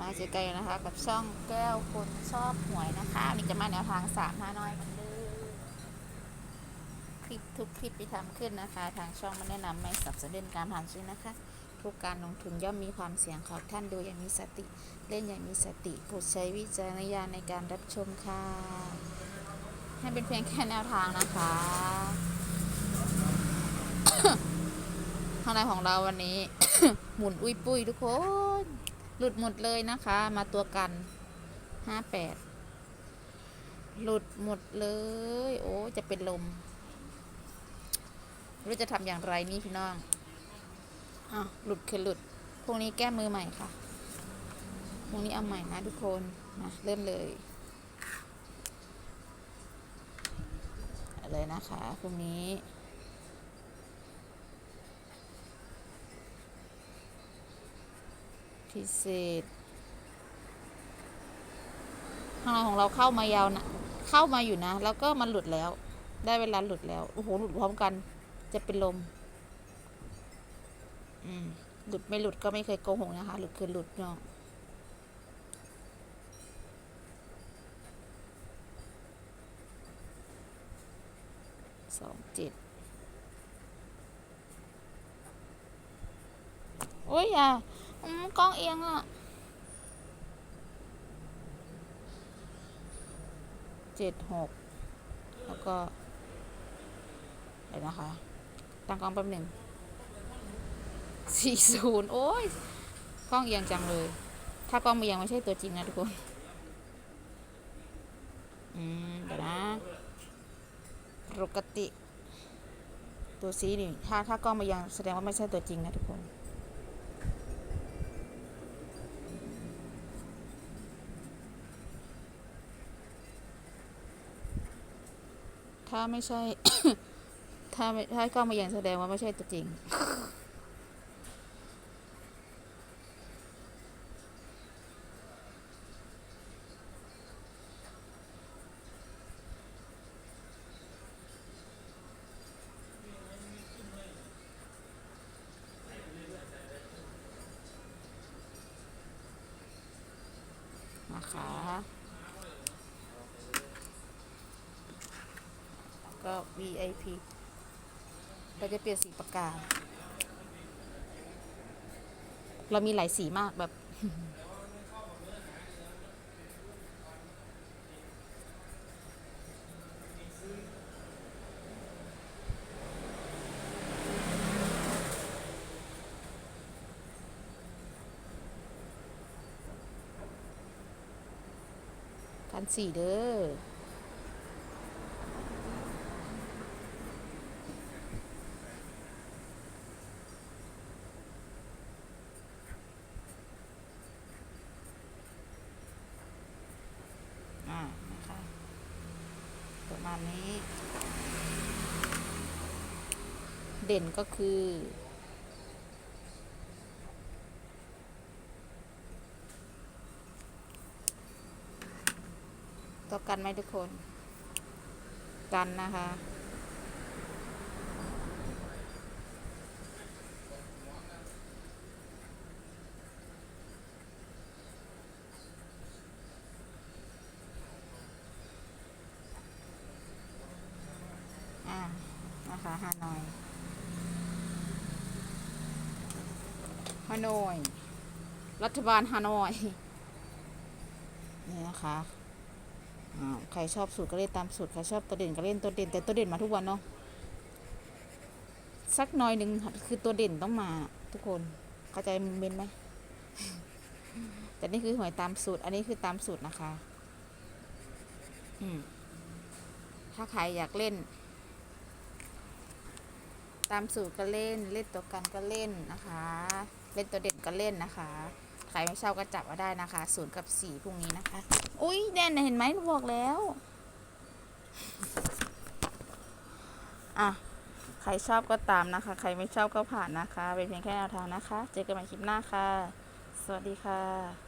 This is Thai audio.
มาเจอกันนะคะ กับช่องแก้วคนชอบหวยนะคะวันนี่จะมาแนวทางสามห้าน้อยเหมือนเดิมคลิปทุกคลิปที่ทำขึ้นนะคะ ทางช่องไม่แนะนำไม่สับสนุนการผ่านซื้อนะคะ ทุกการลงทุนย่อมมีความเสี่ยงขอท่านดูอย่างมีสติ เล่นอย่างมีสติโปรดใช้วิจารณญาณในการรับชมค่ะให้เป็นเพียงแค่แนวทางนะคะข้างในของเราวันนี้ หมุนอุ้ยปุ้ยทุกคน หลุดหมดเลยนะคะ มาตัวกันห้าแปดหลุดหมดเลย โอ้จะเป็นลมรู้จะทำอย่างไรนี่พี่น้องอ้าหลุดคือหลุดพรุ่งนี้แก้มือใหม่ค่ะพรุ่งนี้เอาใหม่นะทุกคนมาเริ่มเลยอาเลยนะคะพรุ่งนี้ พิเศษข้างในของเราเข้ามายาวนะเข้ามาอยู่นะ แล้วก็มันหลุดแล้ว ได้เวลาหลุดแล้ว โอ้โห หลุดพร้อมกัน จะเป็นลม อืม หลุดไม่หลุดก็ไม่เคยโกหกนะคะ หลุดคือหลุดเนาะสองเจ็ดโอ้ยอะ อืมกล้องเอียงอะเจ็ดหกแล้วก็เดี๋ยวนะคะ ตั้งกล้องแป๊บหนึ่งสี่ศูนย์โอ้ยกล้องเอียงจังเลย ถ้ากล้องเอียงไม่ใช่ตัวจริงนะทุกคน อืมเดี๋ยวนะปกติ ตัวซีนี่ถ้าถ้ากล้องมายังแสดงว่าไม่ใช่ตัวจริงนะทุกคน ถ้าไม่ใช่ ถ้าไม่ถ้ากล้องมาอย่างแสดงว่าไม่ใช่ตัวจริง นะคะ ก็ VIP เราจะเปลี่ยนสีปากกา เรามีหลายสีมากแบบพันสี่เด้อ อ่า นะคะ ประ มาณนี้ เด่นก็คือตัวกันไหมทุกคน กันนะคะ อ่า นะคะฮานอยฮานอย รัฐบาลฮานอย นี่นะคะอ่าใครชอบสูตรก็เล่นตามสูตร ใครชอบตัวเด่นก็เล่นตัวเด่น แต่ตัวเด่นมาทุกวันเนาะ สักหน่อยหนึ่งคือตัวเด่นต้องมาทุกคน เข้าใจเมนไหม แต่นี่คือหวยตามสูตร อันนี้คือตามสูตรนะคะ อืมถ้าใครอยากเล่น ตามสูตรก็เล่นเล่นตัวกันก็เล่นนะคะ เล่นตัวเด่นก็เล่นนะคะใครไม่ชอบก็จับมาได้นะคะศูนย์กับสี่พรุ่งนี้นะคะ อุ้ยแดนน่ะเห็นไหมบอกแล้วอะใครชอบก็ตามนะคะ ใครไม่ชอบก็ผ่านนะคะ เป็นเพียงแค่แนวทางนะคะ เจอกันใหม่คลิปหน้าค่ะ สวัสดีค่ะ